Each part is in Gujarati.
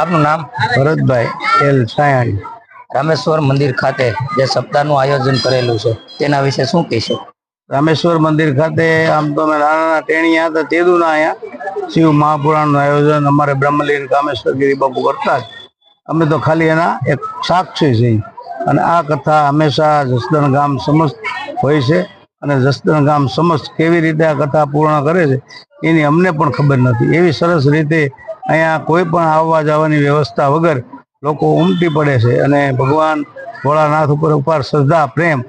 આપનું નામ? ભરતભાઈ એલ સાયણ. રામેશ્વર મંદિર ખાતે જે સપ્તાહનું આયોજન કરેલું છે તેના વિશે શું કહેશો? રામેશ્વર મંદિર ખાતે આમ તો અમે નાના નાના ટેણીયા હતા તેદુના અહીંયા શિવ મહાપુરાણનું આયોજન અમારે બ્રહ્મલીન કામેશ્વર ગિરી બાપુ કરતા જ. અમે તો ખાલી એના એક સાક્ષી છીએ. અને આ કથા હંમેશા જસદણ ગામ સમસ્ત હોય છે. અને જસદણ ગામ સમસ્ત કેવી રીતે આ કથા પૂર્ણ કરે છે એની અમને પણ ખબર નથી. એવી સરસ રીતે અહીંયા કોઈ પણ આવવા જવાની વ્યવસ્થા વગર લોકો ઉમટી પડે છે અને ભગવાન ભોળાનાથ ઉપર ઉપર શ્રદ્ધા, પ્રેમ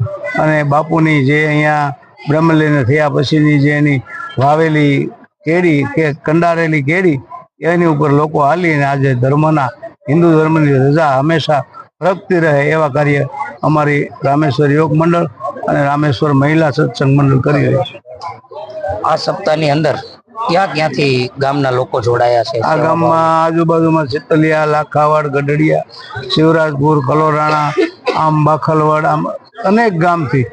અને બાપુની જે અહીંયા બ્રહ્મલીન થયા પછીની જે એની વાવેલી કેરી કે કંડારેલી કેરી, એની ઉપર લોકો હાલીને આજે ધર્મના, હિન્દુ ધર્મની રજા હંમેશા પ્રગતિ રહે એવા કાર્ય અમારી રામેશ્વર યોગ મંડળ અને રામેશ્વર મહિલા સત્સંગ મંડળ કરી રહી છે. આ સપ્તાહની અંદર ક્યાં ક્યાંથી ગામના લોકો જોડાયા છે? આ ગામમાં આજુબાજુમાં સિતલિયા લાખાવાડ, ગઢડિયા, શિવરાજપુર, કલોરાણા, આમ બાખલવાડ, આમ અનેક ગામથી.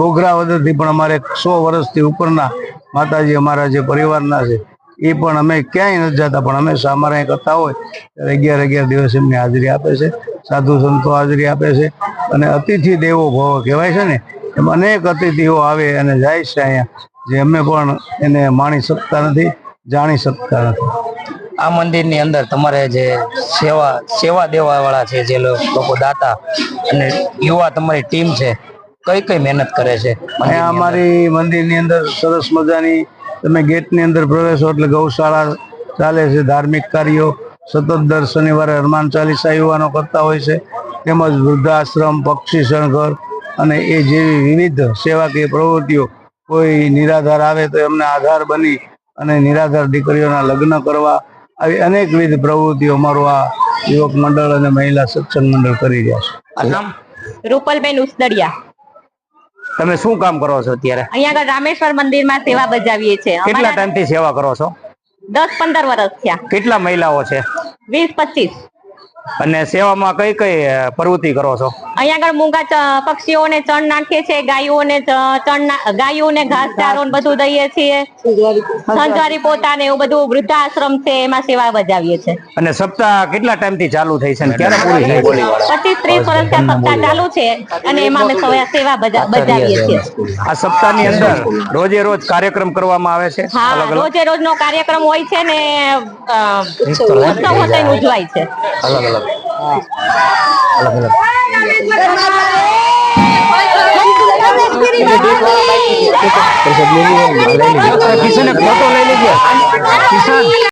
બોગરા વદરથી પણ અમારે સો વર્ષથી ઉપરના માતાજી અમારા જે પરિવારના છે, એ પણ અમે ક્યાંય નથી જતા, પણ હંમેશા અમારે અહીં કરતા હોય, ત્યારે અગિયાર અગિયાર દિવસ એમની હાજરી આપે છે, સાધુ સંતો હાજરી આપે છે, અને અતિથિ દેવો ભવ કહેવાય છે ને, એમ અનેક અતિથિઓ આવે અને જાય છે અહીંયા. જે અમે પણ એને માણી શકતા નથી જાણી શકતા નથી. આ મંદિરની અંદર તમારે જે સેવા સેવા દેવા વાળા છે જે લોકો દાતા અને યુવા તમારી ટીમ છે કઈ કઈ મહેનત કરે છે અને અમારી મંદિરની અંદર સરસ મજાની તમે ગેટની અંદર પ્રવેશો એટલે ગૌશાળા ચાલે છે ધાર્મિક કાર્યો સતત દર શનિવારે હનુમાન ચાલીસા યુવાનો કરતા હોય છે તેમજ વૃદ્ધાશ્રમ પક્ષી શણઘર અને એ જેવી વિવિધ સેવાકીય પ્રવૃત્તિઓ કોઈ નિરાધાર આવે તો એમને આધાર બની અને નિરાધાર દીકરીઓના લગ્ન કરવા આવી અનેકવિધ પ્રવૃત્તિઓ અમારું આ યુવક મંડળ અને મહિલા સત્સંગ મંડળ કરી રહ્યા છે. રૂપલબેન ઉસદડિયા. તમે શું કામ કરો છો અત્યારે? અહીંયા આગળ રામેશ્વર મંદિરમાં સેવા બજાવીએ છીએ. કેટલા ટાઈમથી સેવા કરો છો? દસ પંદર વર્ષ થયા. કેટલા મહિલાઓ છે? વીસ પચીસ. અને સેવામાં કઈ કઈ પ્રવૃત્તિ કરો છો? અહીંયા આગળ મૂંગા પક્ષીઓને ચણ નાખીએ છીએ ગાયોને ચણ ગાયોને ઘાસ ચારો ને બધું દઈએ છીએ. સંજવારી પોતાને એવું બધું વૃદ્ધાશ્રમ છે એમાં સેવા બજાવીએ છીએ. અને સપ્તાહ કેટલા ટાઈમથી ચાલુ થઈ છે અને ક્યારે પૂરી થઈ પચીસ ત્રીસ વર્ષ સપ્તાહ ચાલુ છે અને એમાં અમે સેવા- સેવા બજા- બજાવીએ છીએ. આ સપ્તાહની અંદર રોજે રોજ કાર્યક્રમ કરવામાં આવે છે? હા રોજે રોજ નો કાર્યક્રમ હોય છે ને ઉત્સવ ઉજવાય. છે. અલગ અલગ. અલગ અલગ. કિશન એક ફોટો લઈ લેજે કિશન